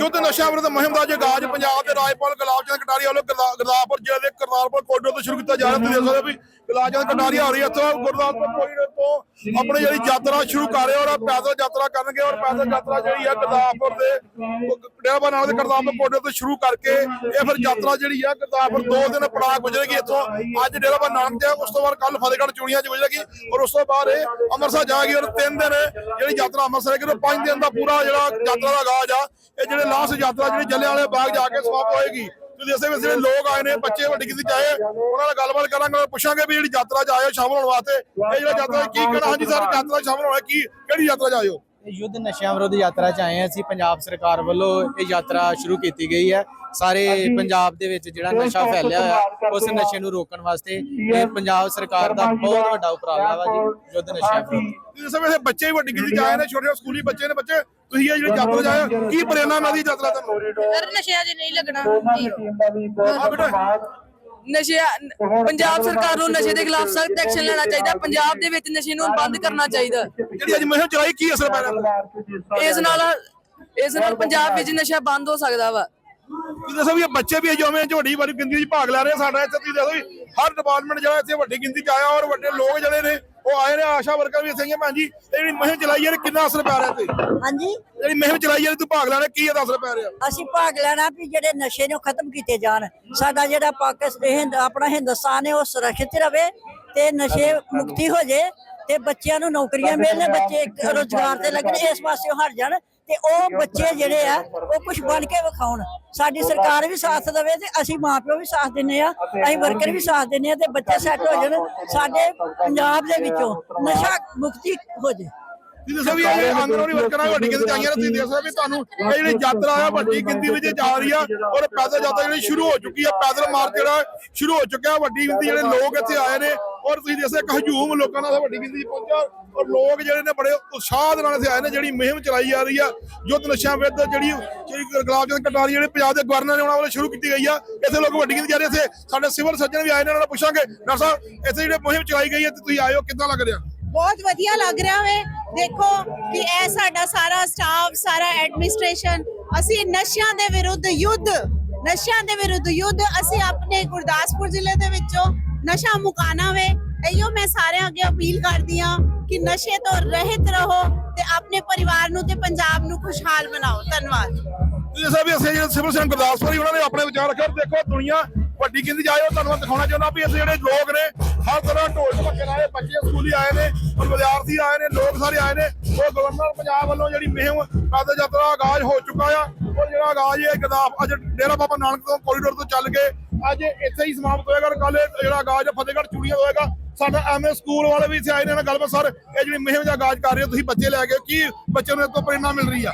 ਯੁੱਧ ਨਸ਼ਾ ਵਿਰੁੱਧ ਮੁਹਿੰਮ ਦਾ ਜਗਾਜ ਪੰਜਾਬ ਦੇ ਰਾਜਪਾਲ ਗੁਲਾਬ ਚੰਦ ਕਟਾਰੀਆ ਵੱਲੋਂ ਗੁਰਦਾ- ਗੁਰਦਾਸਪੁਰ ਜ਼ਿਲ੍ਹੇ ਦੇ ਕਰਤਾਰਪੁਰ ਕੋਰੀਡੋਰ ਤੋਂ ਸ਼ੁਰੂ ਕੀਤਾ ਜਾ ਰਿਹਾ। ਤੁਸੀਂ ਦੇਖ ਸਕਦੇ ਹੋ ਵੀ ਗੁਲਾਬ ਚੰਦ ਕਟਾਰੀਆ ਹੋ ਰਹੀ ਹੈ ਇੱਥੋਂ ਗੁਰਦਾਸਪੁਰ ਕੋਰੀਡੋਰ ਤੋਂ ਆਪਣੀ ਜਿਹੜੀ ਯਾਤਰਾ ਸ਼ੁਰੂ ਕਰ ਰਹੇ ਔਰ ਪੈਦਲ ਯਾਤਰਾ ਕਰਨਗੇ ਔਰ ਪੈਦਲ ਯਾਤਰਾ ਜਿਹੜੀ ਹੈ ਗੁਰਦਾਸਪੁਰ ਦੇ ਡੇਰਾ ਬਾਬਾ ਨਾਨਕ ਦੇ ਕਰਤਾਰਪੁਰ ਕੋਰੀਡੋਰ ਤੋਂ ਸ਼ੁਰੂ ਕਰਕੇ ਇਹ ਫਿਰ ਯਾਤਰਾ ਜਿਹੜੀ ਹੈ ਗੁਰਦਾਸਪੁਰ ਦੋ ਦਿਨ ਪੜਾਅ ਗੁਜ਼ਰੇਗੀ ਇੱਥੋਂ। ਅੱਜ ਡੇਰਾਬਾ ਨਾਨਕ ਤੇ ਉਸ ਤੋਂ ਬਾਅਦ ਕੱਲ ਫਤਿਹਗੜ੍ਹ ਚੂੜੀਆਂ 'ਚ ਗੁਜ਼ਰੇਗੀ ਔਰ ਉਸ ਤੋਂ ਬਾਅਦ ਇਹ ਅੰਮ੍ਰਿਤਸਰ ਜਾਏਗੀ ਔਰ ਤਿੰਨ ਦਿਨ ਜਿਹੜੀ ਯਾਤਰਾ ਅੰਮ੍ਰਿਤਸਰ ਹੈ ਕਿ ਪੰਜ ਦਿਨ ਦਾ ਪੂਰਾ ਜਿਹੜਾ ਯਾਤਰਾ ਦਾ ਆਗਾਜ਼ ਆ ਇਹ ਜਿਹੜੇ ਲਾਸਟ ਯਾਤਰਾ ਜਿਹੜੀ ਜੱਲਿਆਂ ਵਾਲੇ ਬਾਗ ਜਾ ਕੇ ਸਮਾਪਤ ਹੋਏਗੀ, ਤੁਸੀਂ ਇਸੇ ਵਿੱਚ ਲੋਕ ਆਏ ਨੇ, ਬੱਚੇ, ਵੱਡੀ ਗਿਣਤੀ ਚ ਆਏ, ਉਹਨਾਂ ਨਾਲ ਗੱਲਬਾਤ ਕਰਾਂਗੇ ਪੁੱਛਾਂਗੇ ਵੀ ਜਿਹੜੀ ਯਾਤਰਾ ਚ ਆਏ ਹੋ ਸ਼ਾਮਲ ਹੋਣ ਵਾਸਤੇ। ਇਹ ਜਿਹੜਾ ਯਾਤਰਾ ਕੀ ਕਹਿਣਾ? ਹਾਂਜੀ ਸਰ, ਯਾਤਰਾ 'ਚ ਸ਼ਾਮਲ ਹੋਣਾ ਕੀ? ਕਿਹੜੀ ਯਾਤਰਾ ਚ ਆਇਓ ਯੁੱਧ ਨਸ਼ਿਆਂ ਵਿਰੁੱਧ ਯਾਤਰਾ 'ਚ ਆਏ ਹਾਂ ਅਸੀਂ, ਪੰਜਾਬ ਸਰਕਾਰ ਵੱਲੋਂ ਇਹ ਯਾਤਰਾ ਸ਼ੁਰੂ ਕੀਤੀ ਗਈ ਹੈ। ਸਾਰੇ ਪੰਜਾਬ ਦੇ ਵਿੱਚ ਜਿਹੜਾ ਨਸ਼ਾ ਫੈਲਿਆ ਹੋਇਆ ਉਸ ਨਸ਼ੇ ਨੂੰ ਰੋਕਣ ਵਾਸਤੇ ਇਹ ਪੰਜਾਬ ਸਰਕਾਰ ਦਾ ਬਹੁਤ ਵੱਡਾ ਉਪਰਾਲਾ ਵਾ ਜੀ ਯੁੱਧ ਨਸ਼ਿਆਂ ਵਿਰੁੱਧ। ਇਸੇ ਬੱਚੇ ਵੱਡੀ ਚ ਆਏ ਨੇ ਛੋਟੇ ਛੋਟੇ ਸਕੂਲੀ ਬੱਚੇ ਨੇ ਬੱਚੇ ਤੁਸੀਂ ਇਹ ਜਿਹੜੀ ਆਏ ਹੋ ਕੀ ਪ੍ਰੇਰਨਾ ਨਾਲ ਦੀ ਯਾਤਰਾ ਤੁਹਾਨੂੰ? ਸਰ ਨਸ਼ਿਆਂ 'ਚ ਨਹੀਂ ਲੱਗਣਾ। ਆ ਬੇਟਾ। ਨਸ਼ਿਆ ਪੰਜਾਬ ਸਰਕਾਰ ਨੂੰ ਨਸ਼ੇ ਦੇ ਖਿਲਾਫ ਸਖਤ ਐਕਸ਼ਨ ਲੈਣਾ ਚਾਹੀਦਾ ਪੰਜਾਬ ਦੇ ਵਿੱਚ ਨਸ਼ੇ ਨੂੰ ਬੰਦ ਕਰਨਾ ਚਾਹੀਦਾ। ਜਿਹੜੀ ਅੱਜ ਮੁਹਿੰਮ ਚਲਾਈ ਕੀ ਅਸਰ ਪੈ ਰਿਹਾ? ਇਸ ਨਾਲ ਇਸ ਨਾਲ ਪੰਜਾਬ ਵਿੱਚ ਨਸ਼ਾ ਬੰਦ ਹੋ ਸਕਦਾ ਵਾ। ਤੁਸੀਂ ਦੱਸੋ ਵੀ ਇਹ ਬੱਚੇ ਵੀ ਜਿਵੇਂ ਵੱਡੀ ਵੱਡੀ ਗਿਣਤੀ ਚ ਭਾਗ ਲੈ ਰਹੇ ਆ। ਸਾਡਾ ਇੱਥੇ ਤੁਸੀਂ ਦੱਸੋ ਵੀ ਹਰ ਡਿਪਾਰਟਮੈਂਟ ਜਿਹੜਾ ਇੱਥੇ ਵੱਡੀ ਗਿਣਤੀ ਚ ਆਇਆ ਔਰ ਵੱਡੇ ਲੋਕ ਜਿਹੜੇ ਨੇ ਉਹ ਆਏ ਨੇ ਆਸ਼ਾ ਵਰਕਰ ਵੀ ਇੱਥੇ ਹੀ ਆ ਭੈਣ ਜੀ। ਇਹ ਜਿਹੜੀ ਮੁਹਿੰਮ ਚਲਾਈ ਹੈ ਕਿੰਨਾ ਅਸਰ ਪੈ ਰਿਹਾ ਤੇ ਹਾਂਜੀ। ਜਿਹੜੀ ਮੁਹਿੰਮ ਚਲਾਈ ਹੈ ਤੂੰ ਭਾਗ ਲੈਣਾ ਕੀ ਇਹਦਾ ਅਸਰ ਪੈ ਰਿਹਾ? ਅਸੀਂ ਭਾਗ ਲੈਣਾ ਵੀ ਜਿਹੜੇ ਨਸ਼ੇ ਨੂੰ ਖਤਮ ਕੀਤੇ ਜਾਣ। ਸਾਡਾ ਜਿਹੜਾ ਪਾਕਿਸਤਾਨ ਆਪਣਾ ਹਿੰਦੁਸਤਾਨ ਹੈ ਉਹ ਸੁਰੱਖਿਅਤ ਰਵੇ ਤੇ ਨਸ਼ੇ ਮੁਕਤੀ ਹੋ ਜੇ ਤੇ ਬੱਚਿਆਂ ਨੂੰ ਨੌਕਰੀਆਂ ਮਿਲਣ ਬੱਚੇ ਰੋਜ਼ਗਾਰ ਤੇ ਲੱਗਣ ਇਸ ਪਾਸੇ ਹਟ ਜਾਣ। ਤੇ ਉਹ ਬੱਚੇ ਜਿਹੜੇ ਆ ਉਹ ਕੁਝ ਬਣ ਕੇ ਵਿਖਾਉਣ। ਸਾਡੀ ਸਰਕਾਰ ਵੀ ਸਾਥ ਦੇਵੇ ਤੇ ਅਸੀਂ ਮਾਪਿਓ ਵੀ ਸਾਥ ਦਿੰਨੇ ਆ ਅਸੀਂ ਵਰਕਰ ਵੀ ਸਾਥ ਦਿੰਨੇ ਆ ਤੇ ਬੱਚੇ ਸੈੱਟ ਹੋ ਜਾਣ ਸਾਡੇ ਪੰਜਾਬ ਦੇ ਵਿੱਚੋਂ ਨਸ਼ਾ ਮੁਕਤੀ ਹੋ ਜੇ। ਤੁਸੀਂ ਦੱਸੋ ਵੀ ਇਹ ਆਂਗਣਵਾੜੀ ਵਰਕਰਾਂ ਦੀ ਵੱਡੀ ਗਿਣਤੀ ਚ ਆਈਆਂ ਨੇ ਤੁਸੀਂ ਦੱਸੋ ਵੀ ਤੁਹਾਨੂੰ ਇਹ ਜਿਹੜੀ ਯਾਤਰਾ ਆ ਵੱਡੀ ਗਿਣਤੀ ਵਿੱਚ ਜਾ ਰਹੀ ਆ ਔਰ ਪੈਦਲ ਯਾਤਰਾ ਜਿਹੜੀ ਸ਼ੁਰੂ ਹੋ ਚੁੱਕੀ ਆ ਪੈਦਲ ਮਾਰਚ ਜਿਹੜਾ ਸ਼ੁਰੂ ਹੋ ਚੁੱਕਿਆ ਵੱਡੀ ਗਿਣਤੀ ਜਿਹੜੇ ਲੋਕ ਇੱਥੇ ਆਏ ਨੇ ਔਰ ਤੁਸੀਂ ਦੱਸੋ ਇੱਕ ਹਜੂਮ ਲੋਕਾਂ ਨਾਲ ਵੱਡੀ ਗਿਣਤੀ ਪਹੁੰਚਿਆ ਔਰ ਲੋਕ ਜਿਹੜੇ ਨੇ ਬੜੇ ਉਤਸ਼ਾਹ ਦੇ ਨਾਲ ਇੱਥੇ ਆਏ ਨੇ, ਜਿਹੜੀ ਮੁਹਿੰਮ ਚਲਾਈ ਜਾ ਰਹੀ ਆ, ਯੁੱਧ ਨਸ਼ਿਆਂ ਵਿਰੁੱਧ ਜਿਹੜੀ ਜਿਹੜੀ ਚੰਦ ਕਟਾਰੀ ਜਿਹੜੇ ਪੰਜਾਬ ਦੇ ਗਵਰਨਰ ਨੇ ਉਹਨਾਂ ਵੱਲੋਂ ਸ਼ੁਰੂ ਕੀਤੀ ਗਈ ਆ। ਇੱਥੇ ਲੋਕ ਵੱਡੀ ਗਿਣਤੀ ਜਾ ਰਹੇ ਇੱਥੇ ਸਾਡੇ ਸਿਵਲ ਸਰਜਨ ਵੀ ਆਏ ਨੇ, ਉਹਨਾਂ ਨੂੰ ਪੁੱਛਾਂਗੇ, ਡਾਕਟਰ ਸਾਹਿਬ, ਇੱਥੇ ਜਿਹੜੇ ਮੁਹਿੰਮ ਚਲਾਈ ਗਈ ਹੈ ਤੇ ਤੁਸੀਂ ਆਏ ਕਿੱਦਾਂ ਲੱਗ ਰਿਹਾ? ਬਹੁਤ ਵਧੀਆ ਲੱਗ ਰਿਹਾ ਵੇ। ਦੇਖੋ ਕਿ ਇਹ ਸਾਡਾ ਸਾਰਾ ਸਟਾਫ ਸਾਰਾ ਐਡਮਿਨਿਸਟ੍ਰੇਸ਼ਨ ਅਸੀਂ ਨਸ਼ਿਆਂ ਦੇ ਵਿਰੁੱਧ ਯੁੱਧ, ਨਸ਼ਿਆਂ ਦੇ ਵਿਰੁੱਧ ਯੁੱਧ ਅਸੀਂ ਆਪਣੇ ਗੁਰਦਾਸਪੁਰ ਜ਼ਿਲ੍ਹੇ ਦੇ ਵਿੱਚੋਂ ਨਸ਼ਾ ਮੁਕਾਣਾ ਵੇ ਇਹੀਓ ਮੈਂ ਸਾਰਿਆਂ ਅੱਗੇ ਅਪੀਲ ਕਰਦੀ ਆ ਕਿ ਨਸ਼ੇ ਤੋਂ ਰਹਿਤ ਰਹੋ ਤੇ ਆਪਣੇ ਪਰਿਵਾਰ ਨੂੰ ਤੇ ਪੰਜਾਬ ਨੂੰ ਖੁਸ਼ਹਾਲ ਬਣਾਓ। ਧੰਨਵਾਦ। ਤੁਸੀਂ ਸਾਹਿਬ ਅਸੀਂ ਜਿਹੜੇ ਸਿਵਲ ਸਰਜਨ ਗੁਰਦਾਸਪੁਰ ਉਹਨਾਂ ਨੇ ਆਪਣੇ ਵਿਚਾਰ ਰੱਖੇ ਦੇਖੋ ਦੁਨੀਆ ਵੱਡੀ ਗਿਣਤੀ 'ਚ ਆਏ ਤੁਹਾਨੂੰ ਦਿਖਾਉਣਾ ਚਾਹੁੰਦਾ ਵੀ ਅਸੀਂ ਜਿਹੜੇ ਲੋਕ ਨੇ, ਹਰ ਤਰ੍ਹਾਂ ਢੋਲ ਢਮੱਕੇ ਨਾਲ ਬੱਚੇ ਸਕੂਲੀ ਆਏ ਨੇ ਔਰ ਵਿਦਿਆਰਥੀ ਆਏ ਨੇ, ਲੋਕ ਸਾਰੇ ਆਏ ਨੇ, ਉਹ ਗਵਰਨਰ ਪੰਜਾਬ ਵੱਲੋਂ ਜਿਹੜੀ ਮੁਹਿੰਮ ਪੈਦਲ ਯਾਤਰਾ ਆਗਾਜ਼ ਹੋ ਚੁੱਕਾ ਆ। ਔਰ ਜਿਹੜਾ ਆਗਾਜ਼ ਇਹ ਗਦਾਫ ਅੱਜ ਡੇਰਾ ਬਾਬਾ ਨਾਨਕ ਤੋਂ ਕੋਰੀਡੋਰ ਤੋਂ ਚੱਲ ਕੇ ਅੱਜ ਇੱਥੇ ਹੀ ਸਮਾਪਤ ਹੋਏਗਾ ਕੱਲ ਜਿਹੜਾ ਆਗਾਜ਼ ਫਤਿਹਗੜ੍ਹ ਚੂੜੀਆਂ ਹੋਏਗਾ। ਸਾਡਾ ਐਮਏ ਸਕੂਲ ਵਾਲੇ ਵੀ ਇੱਥੇ ਆਏ ਨੇ ਨਾਲ ਗੱਲਬਾਤ ਸਰ, ਇਹ ਜਿਹੜੀ ਮੁਹਿੰਮ ਦਾ ਆਗਾਜ਼ ਕਰ ਰਹੇ ਹੋ, ਤੁਸੀਂ ਬੱਚੇ ਲੈ ਕੇ ਕੀ ਬੱਚਿਆਂ ਨੂੰ ਇਹ ਤੋਂ ਪ੍ਰੇਰਨਾ ਮਿਲ ਰਹੀ ਆ?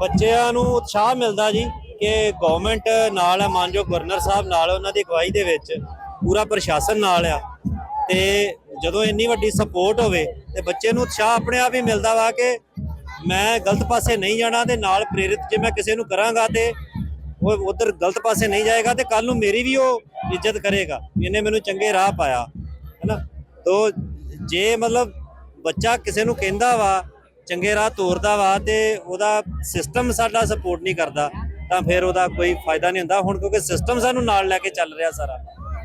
ਬੱਚਿਆਂ ਨੂੰ ਉਤਸ਼ਾਹ ਮਿਲਦਾ ਜੀ ਕਿ ਗਵਰਨਮੈਂਟ ਨਾਲ ਹੈ ਮਾਨਯੋਗ ਗਵਰਨਰ ਸਾਹਿਬ ਨਾਲ ਉਹਨਾਂ ਦੀ ਅਗਵਾਈ ਦੇ ਵਿੱਚ ਪੂਰਾ ਪ੍ਰਸ਼ਾਸਨ ਨਾਲ ਆ। ਤੇ ਜਦੋਂ ਇੰਨੀ ਵੱਡੀ ਸਪੋਰਟ ਹੋਵੇ ਤੇ ਬੱਚੇ ਨੂੰ ਉਤਸ਼ਾਹ ਆਪਣੇ ਆਪ ਹੀ ਮਿਲਦਾ ਵਾ ਕਿ ਮੈਂ ਗਲਤ ਪਾਸੇ ਨਹੀਂ ਜਾਣਾ ਤੇ ਨਾਲ ਪ੍ਰੇਰਿਤ ਜੇ ਮੈਂ ਕਿਸੇ ਨੂੰ ਕਰਾਂਗਾ ਤੇ ਉਹ ਉਧਰ ਗਲਤ ਪਾਸੇ ਨਹੀਂ ਜਾਏਗਾ ਤੇ ਕੱਲ ਨੂੰ ਮੇਰੀ ਵੀ ਉਹ ਇੱਜ਼ਤ ਕਰੇਗਾ ਇਹਨੇ ਮੈਨੂੰ ਚੰਗੇ ਰਾਹ ਪਾਇਆ ਹੈਨਾ ਤੋ ਜੇ ਮਤਲਬ ਬੱਚਾ ਕਿਸੇ ਨੂੰ ਕਹਿੰਦਾ ਵਾ, ਚੰਗੇ ਰਾਹ ਤੋਰਦਾ ਵਾ ਤੇ ਉਹਦਾ ਸਿਸਟਮ ਸਾਡਾ ਸਪੋਰਟ ਨਹੀਂ ਕਰਦਾ, ਤਾਂ ਫਿਰ ਉਹਦਾ ਕੋਈ ਫਾਇਦਾ ਨਹੀਂ ਹੁੰਦਾ। ਹੁਣ ਕਿਉਂਕਿ ਸਿਸਟਮ ਸਾਨੂੰ ਨਾਲ ਲੈ ਕੇ ਚੱਲ ਰਿਹਾ ਸਾਰਾ,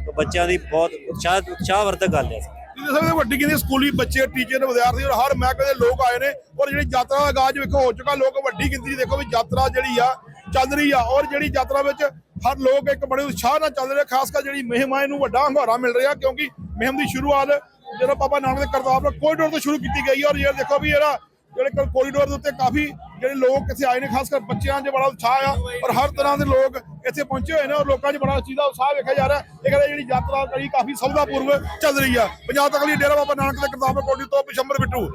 ਤਾਂ ਬੱਚਿਆਂ ਦੀ ਬਹੁਤ ਉਤਸ਼ਾਹ ਉਤਸ਼ਾਹਵਰਧਕ ਗੱਲ ਹੈ। ਜਿਹਦੇ ਸਾਰੇ ਵੱਡੀ ਗਿਣਤੀ ਸਕੂਲੀ ਬੱਚੇ ਟੀਚਰ ਵਿਦਿਆਰਥੀ ਔਰ ਹਰ ਮਹਿਕਮੇ ਦੇ ਲੋਕ ਆਏ ਨੇ ਔਰ ਜਿਹੜੀ ਯਾਤਰਾ ਦਾ ਆਗਾਜ਼ ਵੇਖੋ, ਹੋ ਚੁੱਕਾ, ਲੋਕ ਵੱਡੀ ਗਿਣਤੀ ਦੇਖੋ ਵੀ ਯਾਤਰਾ ਜਿਹੜੀ ਆ, ਚੱਲ ਰਹੀ ਆ ਔਰ ਜਿਹੜੀ ਯਾਤਰਾ ਵਿੱਚ ਹਰ ਲੋਕ ਇੱਕ ਬੜੇ ਉਤਸ਼ਾਹ ਨਾਲ ਚੱਲ ਰਹੇ ਖਾਸ ਕਰ ਜਿਹੜੀ ਮੁਹਿੰਮ ਆ ਇਹਨੂੰ ਵੱਡਾ ਹੰਗਾਰਾ ਮਿਲ ਰਿਹਾ ਕਿਉਂਕਿ ਮੁਹਿੰਮ ਦੀ ਸ਼ੁਰੂਆਤ ਜਦੋਂ ਬਾਬਾ ਨਾਨਕ ਦੇ ਕਰਤਾਰਪੁਰ ਕੋਰੀਡੋਰ ਤੋਂ ਸ਼ੁਰੂ ਕੀਤੀ ਗਈ ਔਰ ਇਹ ਦੇਖੋ ਵੀ ਇਹਦਾ ਜਿਹੜੇ ਕੋਰੀਡੋਰ ਦੇ ਉੱਤੇ ਕਾਫੀ ਜਿਹੜੇ ਲੋਕ ਇੱਥੇ ਆਏ ਨੇ, ਖਾਸ ਕਰ ਬੱਚਿਆਂ 'ਚ ਬੜਾ ਉਤਸ਼ਾਹ ਆ ਔਰ ਹਰ ਤਰ੍ਹਾਂ ਦੇ ਲੋਕ ਇੱਥੇ ਪਹੁੰਚੇ ਹੋਏ ਨੇ ਔਰ ਲੋਕਾਂ 'ਚ ਬੜਾ ਇਸ ਚੀਜ਼ ਦਾ ਉਤਸ਼ਾਹ ਵੇਖਿਆ ਜਾ ਰਿਹਾ। ਇਹ ਕਹਿੰਦੇ ਜਿਹੜੀ ਯਾਤਰਾ ਕਰੀ ਕਾਫੀ ਸੌਦਾਪੂਰਵਕ ਚੱਲ ਰਹੀ ਆ। ਪੰਜਾਬ ਤੱਕ ਲਈ ਡੇਰਾ ਬਾਬਾ ਨਾਨਕ ਦੇ ਕਰਤਾਰਪੁਰ ਕੋਰੀਡੋਰ ਤੋਂ ਬਿਸ਼ੰਬਰ ਬਿੱਟੂ।